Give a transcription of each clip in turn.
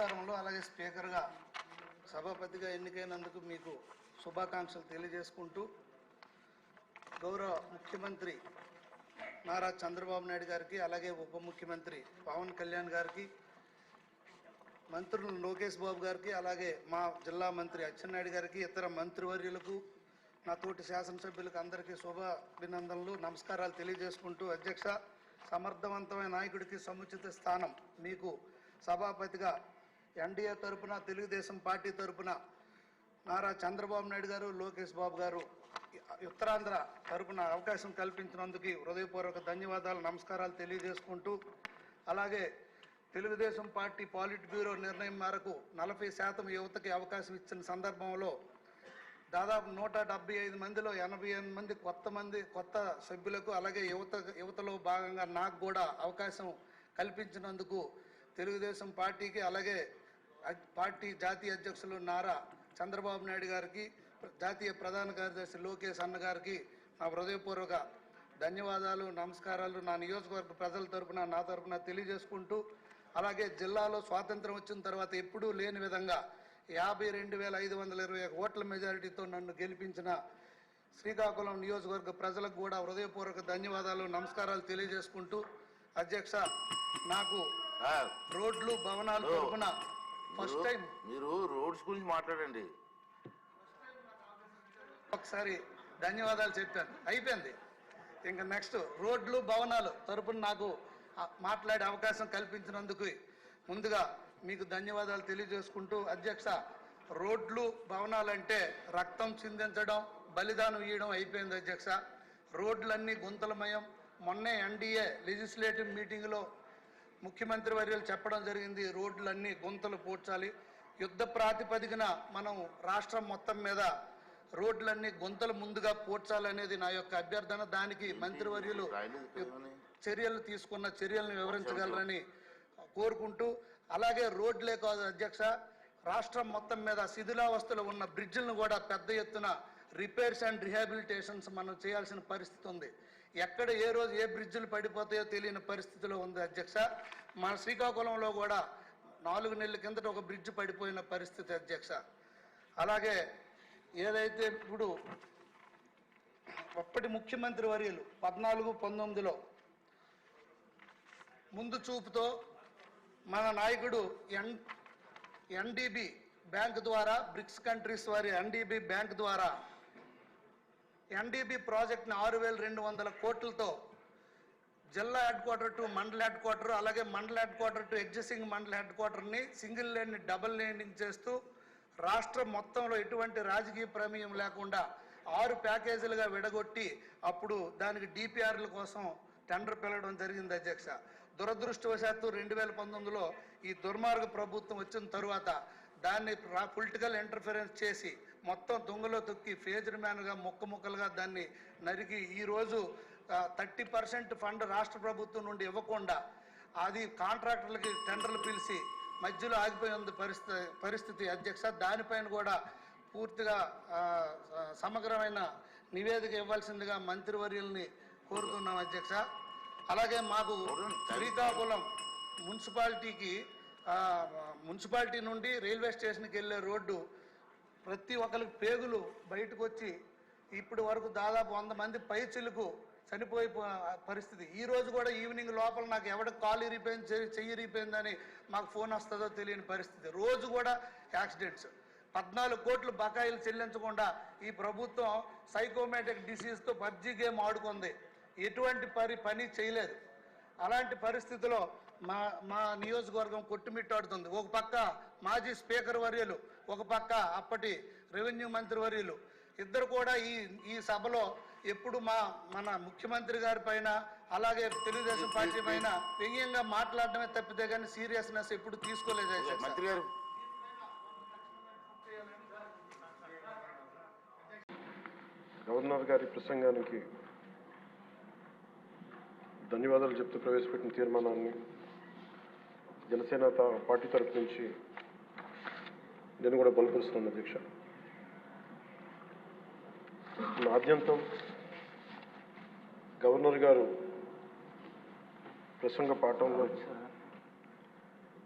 విస్తారంలో అలాగే స్పీకర్గా సభాపతిగా ఎన్నికైనందుకు మీకు శుభాకాంక్షలు తెలియజేసుకుంటూ గౌరవ ముఖ్యమంత్రి నారా చంద్రబాబు నాయుడు గారికి అలాగే ఉప ముఖ్యమంత్రి పవన్ కళ్యాణ్ గారికి మంత్రులు లోకేష్ బాబు గారికి అలాగే మా జిల్లా మంత్రి అచ్చెన్నాయుడు గారికి ఇతర మంత్రివర్యులకు నా తోటి శాసనసభ్యులకు అందరికీ శుభాభినందనలు నమస్కారాలు తెలియజేసుకుంటూ అధ్యక్ష సమర్థవంతమైన నాయకుడికి సముచిత స్థానం మీకు సభాపతిగా ఎన్డీఏ తరపున తెలుగుదేశం పార్టీ తరపున నారా చంద్రబాబు నాయుడు గారు లోకేష్ బాబు గారు ఉత్తరాంధ్ర తరఫున అవకాశం కల్పించినందుకు హృదయపూర్వక ధన్యవాదాలు నమస్కారాలు తెలియజేసుకుంటూ అలాగే తెలుగుదేశం పార్టీ పాలిట్ బ్యూరో నిర్ణయం మేరకు నలభై శాతం యువతకి అవకాశం ఇచ్చిన సందర్భంలో దాదాపు నూట డెబ్బై ఐదు మందిలో ఎనభై ఎనిమిది మంది కొత్త మంది కొత్త సభ్యులకు అలాగే యువత యువతలో భాగంగా నాకు కూడా అవకాశం కల్పించినందుకు తెలుగుదేశం పార్టీకి అలాగే పార్టీ జాతీయ అధ్యక్షులు నారా చంద్రబాబు నాయుడు గారికి జాతీయ ప్రధాన కార్యదర్శి లోకేష్ అన్న గారికి నా హృదయపూర్వక ధన్యవాదాలు నమస్కారాలు నా నియోజకవర్గ ప్రజల తరపున నా తరపున తెలియజేసుకుంటూ అలాగే జిల్లాలో స్వాతంత్రం వచ్చిన తర్వాత ఎప్పుడూ లేని విధంగా యాభై రెండు వేల ఐదు వందల ఇరవై ఒక ఓట్ల మెజారిటీతో నన్ను గెలిపించిన శ్రీకాకుళం నియోజకవర్గ ప్రజలకు కూడా హృదయపూర్వక ధన్యవాదాలు నమస్కారాలు తెలియజేసుకుంటూ అధ్యక్ష నాకు రోడ్లు భవనాలు ఓ. తరపున ఫస్ట్ టైం మీరు రోడ్స్ గురించి మాట్లాడండి. ఒకసారి ధన్యవాదాలు చెప్పాను. అయిపోయింది. ఇంకా నెక్స్ట్ రోడ్లు భవనాలు తరపున నాకు మాట్లాడే అవకాశం కల్పించినందుకు ముందుగా మీకు ధన్యవాదాలు తెలియజేసుకుంటూ అధ్యక్ష రోడ్లు భవనాలంటే రక్తం చిందించడం బలిదానం ఇవ్వడం అయిపోయింది అధ్యక్ష. రోడ్లన్నీ గుంతలమయం. మొన్నే ఎన్డీఏ లెజిస్లేటివ్ మీటింగ్లో ముఖ్యమంత్రి వర్యులు చెప్పడం జరిగింది రోడ్లన్నీ గుంతలు పూడ్చాలి. యుద్ధ ప్రాతిపదికన మనం రాష్ట్రం మొత్తం మీద రోడ్లన్నీ గుంతలు ముందుగా పూడ్చాలనేది నా యొక్క అభ్యర్థన. దానికి మంత్రివర్యులు వర్యులు చర్యలు తీసుకున్న చర్యలను వివరించగలరని కోరుకుంటూ అలాగే రోడ్లే కాదు అధ్యక్ష రాష్ట్రం మొత్తం మీద శిథిలావస్థలో ఉన్న బ్రిడ్జిలను కూడా పెద్ద ఎత్తున రిపేర్స్ అండ్ రిహాబిలిటేషన్స్ మనం చేయాల్సిన పరిస్థితి ఉంది. ఎక్కడ ఏ రోజు ఏ బ్రిడ్జిలు పడిపోతాయో తెలియని పరిస్థితిలో ఉంది అధ్యక్ష. మన శ్రీకాకుళంలో కూడా నాలుగు నెలల కిందట ఒక బ్రిడ్జ్ పడిపోయిన పరిస్థితి అధ్యక్ష. అలాగే ఏదైతే ఇప్పుడు అప్పటి ముఖ్యమంత్రి వర్యులు పద్నాలుగు పంతొమ్మిదిలో ముందు చూపుతో మన నాయకుడు ఎన్ ఎన్డీబీ బ్యాంక్ ద్వారా బ్రిక్స్ కంట్రీస్ వారి ఎన్డీబీ బ్యాంక్ ద్వారా ఎన్డీబీ ప్రాజెక్ట్ని ఆరు వేల రెండు వందల కోట్లతో జిల్లా హెడ్ క్వార్టర్ టు మండల హెడ్ క్వార్టర్ అలాగే మండల హెడ్ క్వార్టర్ టు ఎగ్జిస్టింగ్ మండల హెడ్ క్వార్టర్ని సింగిల్ లేన్ని డబుల్ లేనింగ్ చేస్తూ రాష్ట్రం మొత్తంలో ఎటువంటి రాజకీయ ప్రమేయం లేకుండా ఆరు ప్యాకేజీలుగా విడగొట్టి అప్పుడు దానికి డిపిఆర్ల కోసం టెండర్ పిలవడం జరిగింది అధ్యక్ష. దురదృష్టవశాత్తు రెండు వేల పంతొమ్మిదిలో ఈ దుర్మార్గ ప్రభుత్వం వచ్చిన తరువాత దాన్ని పొలిటికల్ ఇంటర్ఫరెన్స్ చేసి మొత్తం దొంగలో తొక్కి ఫేజ్డ్ మ్యాన్గా ముక్క ముక్కలుగా దాన్ని నరికి ఈరోజు థర్టీ పర్సెంట్ ఫండ్ రాష్ట్ర ప్రభుత్వం నుండి ఇవ్వకుండా అది కాంట్రాక్టర్లకి టెండర్లు పిలిచి మధ్యలో ఆగిపోయి ఉంది పరిస్థితి పరిస్థితి. అధ్యక్ష దానిపైన కూడా పూర్తిగా సమగ్రమైన నివేదిక ఇవ్వాల్సిందిగా మంత్రివర్యుల్ని కోరుతున్నాం అధ్యక్ష. అలాగే మాకు శ్రీకాకుళం మున్సిపాలిటీకి మున్సిపాలిటీ నుండి రైల్వే స్టేషన్కి వెళ్ళే రోడ్డు ప్రతి ఒక్కరికి పేగులు బయటకు వచ్చి ఇప్పటి వరకు దాదాపు వంద మంది పైచిలకు చనిపోయే పరిస్థితి. ఈ రోజు కూడా ఈవినింగ్ లోపల నాకు ఎవడ కాలు ఇరిపోయింది చెయ్యి- చెయ్యి ఇరిపోయిందని మాకు ఫోన్ వస్తుందో తెలియని పరిస్థితి. రోజు కూడా యాక్సిడెంట్స్. పద్నాలుగు కోట్లు బకాయిలు చెల్లించకుండా ఈ ప్రభుత్వం సైకోమేటిక్ డిసీజ్తో పబ్జీ గేమ్ ఆడుకుంది. ఎటువంటి పని పని చేయలేదు. అలాంటి పరిస్థితిలో మా మా నియోజకవర్గం కొట్టుమిట్టాడుతుంది. ఒక పక్క మాజీ స్పీకర్ వర్యులు ఒక పక్క అప్పటి రెవెన్యూ మంత్రి వర్యులు ఇద్దరు కూడా ఈ ఈ సభలో ఎప్పుడు మా మన ముఖ్యమంత్రి గారి పైన అలాగే తెలుగుదేశం పార్టీ పైన వ్యంగ్యంగా మాట్లాడడమే తప్పితే కానీ సీరియస్నెస్ ఎప్పుడు తీసుకోలేదు. మంత్రి గారు గవర్నర్ గారి ప్రసంగానికి ధన్యవాదాలు చెప్తూ ప్రవేశపెట్టిన తీర్మానాన్ని జనసేన పార్టీ తరపు నుంచి నేను కూడా బలపరుస్తున్నాను అధ్యక్ష ఆద్యంతం గవర్నర్ గారు ప్రసంగ పాఠంలో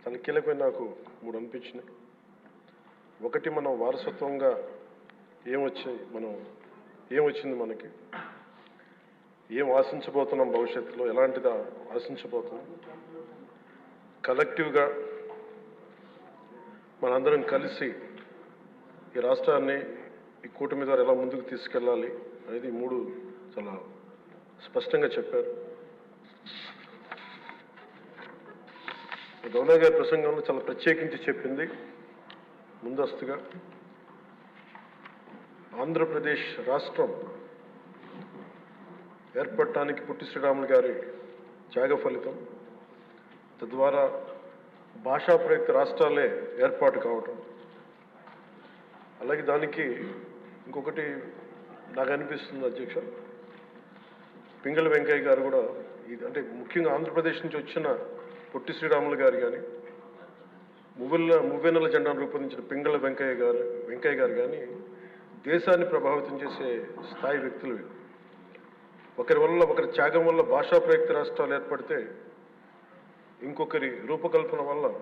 చాలా కీలకమైన నాకు మూడు అనిపించినాయి. ఒకటి మనం వారసత్వంగా ఏమొచ్చాయి మనం ఏం వచ్చింది మనకి? ఏం ఆశించబోతున్నాం భవిష్యత్తులో? ఎలాంటిది ఆశించబోతున్నాం? కలెక్టివ్గా మనందరం కలిసి ఈ రాష్ట్రాన్ని ఈ కూటమి ద్వారా ఎలా ముందుకు తీసుకెళ్ళాలి అనేది మూడు చాలా స్పష్టంగా చెప్పారు. గవర్నర్ గారి ప్రసంగంలో చాలా ప్రత్యేకించి చెప్పింది ముందస్తుగా. ఆంధ్రప్రదేశ్ రాష్ట్రం ఏర్పడటానికి పుట్టి శ్రీరాములు గారి త్యాగ ఫలితం. తద్వారా భాషా ప్రయుక్త రాష్ట్రాలే ఏర్పాటు కావటం. అలాగే దానికి ఇంకొకటి నాకు అనిపిస్తుంది అధ్యక్ష. పింగళ వెంకయ్య గారు కూడా ఇది అంటే ముఖ్యంగా ఆంధ్రప్రదేశ్ నుంచి వచ్చిన పొట్టి శ్రీరాములు గారు కానీ మువ్వెల్ల మువ్వెన్నెల జెండాను రూపొందించిన పింగళ వెంకయ్య గారు వెంకయ్య గారు కానీ దేశాన్ని ప్రభావితం చేసే స్థాయి వ్యక్తులు ఒకరి వల్ల ఒకరి త్యాగం వల్ల భాషా ప్రయుక్త రాష్ట్రాలు ఏర్పడితే ఇంకొకరి రూపకల్పన వల్ల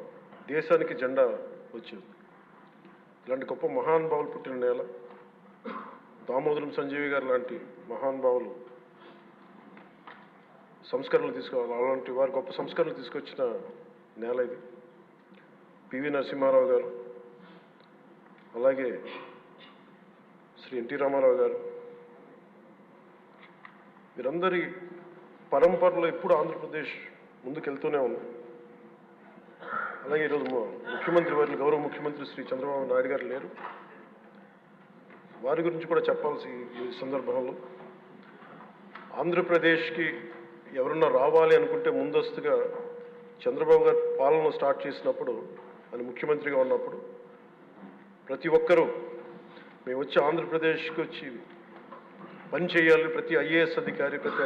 దేశానికి జెండా వచ్చింది. ఇలాంటి గొప్ప మహానుభావులు పుట్టిన నేల దామోదరం సంజీవి గారు లాంటి మహానుభావులు సంస్కరణలు తీసుకోవాలి. అలాంటి వారు గొప్ప సంస్కరణలు తీసుకొచ్చిన నేల ఇది. పివి నరసింహారావు గారు అలాగే శ్రీ ఎన్టీ రామారావు గారు. వీరందరి పరంపరలో ఎప్పుడు ఆంధ్రప్రదేశ్ ముందుకెళ్తూనే ఉన్నాం అలాగే ఈరోజు ముఖ్యమంత్రి వారి గౌరవ ముఖ్యమంత్రి శ్రీ చంద్రబాబు నాయుడు గారు లేరు. వారి గురించి కూడా చెప్పాల్సి ఈ సందర్భంలో ఆంధ్రప్రదేశ్కి ఎవరన్నా రావాలి అనుకుంటే ముందస్తుగా చంద్రబాబు గారు పాలన స్టార్ట్ చేసినప్పుడు అని ముఖ్యమంత్రిగా ఉన్నప్పుడు ప్రతి ఒక్కరూ మేము వచ్చి ఆంధ్రప్రదేశ్కి వచ్చి పని చేయాలి. ప్రతి ఐఏఎస్ అధికారి ప్రతి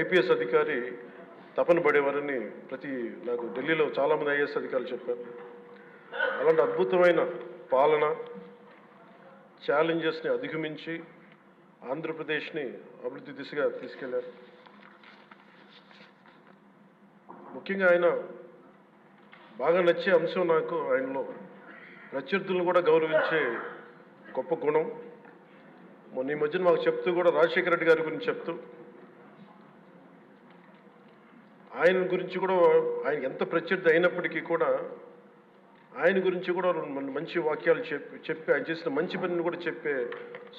ఐపీఎస్ అధికారి తపన పడేవారని ప్రతి నాకు ఢిల్లీలో చాలామంది ఐఏఎస్ అధికారులు చెప్పారు. అలాంటి అద్భుతమైన పాలన ఛాలెంజెస్ని అధిగమించి ఆంధ్రప్రదేశ్ని అభివృద్ధి దిశగా తీసుకెళ్ళారు. ముఖ్యంగా ఆయన బాగా నచ్చే అంశం నాకు ఆయనలో ప్రత్యర్థులను కూడా గౌరవించే గొప్ప గుణం. మొన్న ఈ మధ్యన మాకు చెప్తూ కూడా రాజశేఖర రెడ్డి గారి గురించి చెప్తూ ఆయన గురించి కూడా ఆయన ఎంత ప్రత్యర్థి అయినప్పటికీ కూడా ఆయన గురించి కూడా మంచి వాక్యాలు చెప్పి చెప్పి ఆయన చేసిన మంచి పనిని కూడా చెప్పే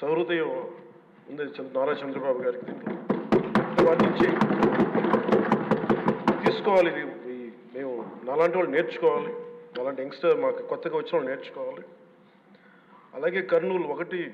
సహృదయం ఉంది చంద్ర- నారా చంద్రబాబు గారికి. దీంట్లో వారి నుంచి తీసుకోవాలి ఇది మేము నాలాంటి వాళ్ళు నేర్చుకోవాలి. అలాంటి యంగ్స్టర్ మాకు కొత్తగా వచ్చిన వాళ్ళు నేర్చుకోవాలి. అలాగే కర్నూలు ఒకటి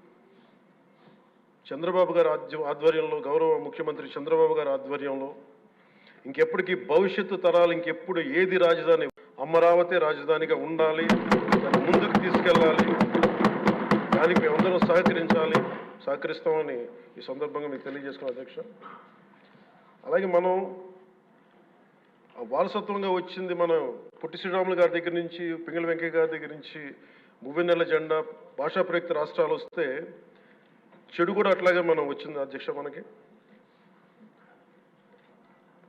చంద్రబాబు గారి ఆధ్య- ఆధ్వర్యంలో గౌరవ ముఖ్యమంత్రి చంద్రబాబు గారి ఆధ్వర్యంలో ఇంకెప్పటికీ భవిష్యత్తు తరాలు ఇంకెప్పుడు ఏది రాజధాని అమరావతి రాజధానిగా ఉండాలి ముందుకు తీసుకెళ్ళాలి దానికి మేమందరం సహకరించాలి సహకరిస్తామని ఈ సందర్భంగా మీకు తెలియజేసుకున్న అధ్యక్ష. అలాగే మనం వారసత్వంగా వచ్చింది మనం పొట్టి శ్రీరాములు గారి దగ్గర నుంచి పింగళ వెంకయ్య గారి దగ్గర నుంచి మువ్వెన్నెల జెండా భాషా ప్రయుక్త రాష్ట్రాలు వస్తే చెడు కూడా అట్లాగే మనం వచ్చింది అధ్యక్ష మనకి.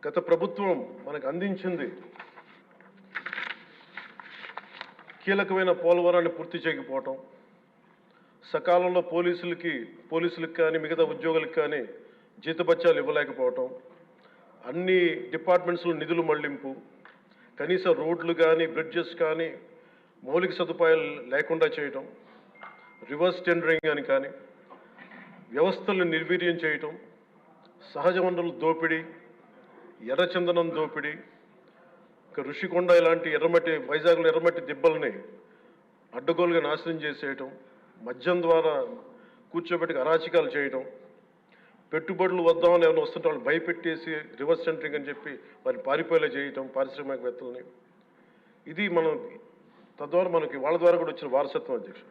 గత ప్రభుత్వం మనకు అందించింది కీలకమైన పోలవరాన్ని పూర్తి చేయకపోవటం సకాలంలో పోలీసులకి పోలీసులకు కానీ మిగతా ఉద్యోగులకు కానీ జీతబత్యాలు ఇవ్వలేకపోవటం అన్ని డిపార్ట్మెంట్స్లో నిధులు మళ్ళింపు కనీస రోడ్లు కానీ బ్రిడ్జెస్ కానీ మౌలిక సదుపాయాలు లేకుండా చేయటం రివర్స్ టెండరింగ్ అని కానీ వ్యవస్థలను నిర్వీర్యం చేయటం సహజ వనరుల దోపిడీ ఎర్రచందనం దోపిడీ ఇంకా ఋషికొండ ఇలాంటి ఎర్రమట్టి వైజాగ్లో ఎర్రమట్టి దిబ్బల్ని అడ్డగోలుగా నాశనం చేసేయటం మద్యం ద్వారా కూర్చోబెట్టి అరాచకాలు చేయటం పెట్టుబడులు వద్దామని ఏమైనా వస్తుంటే వాళ్ళు భయపెట్టేసి రివర్స్ సెంటరింగ్ అని చెప్పి వారిని పారిపోయేలా చేయటం పారిశ్రామికవేత్తలని ఇది మనం తద్వారా మనకి వాళ్ళ ద్వారా కూడా వచ్చిన వారసత్వం అధ్యక్షుడు.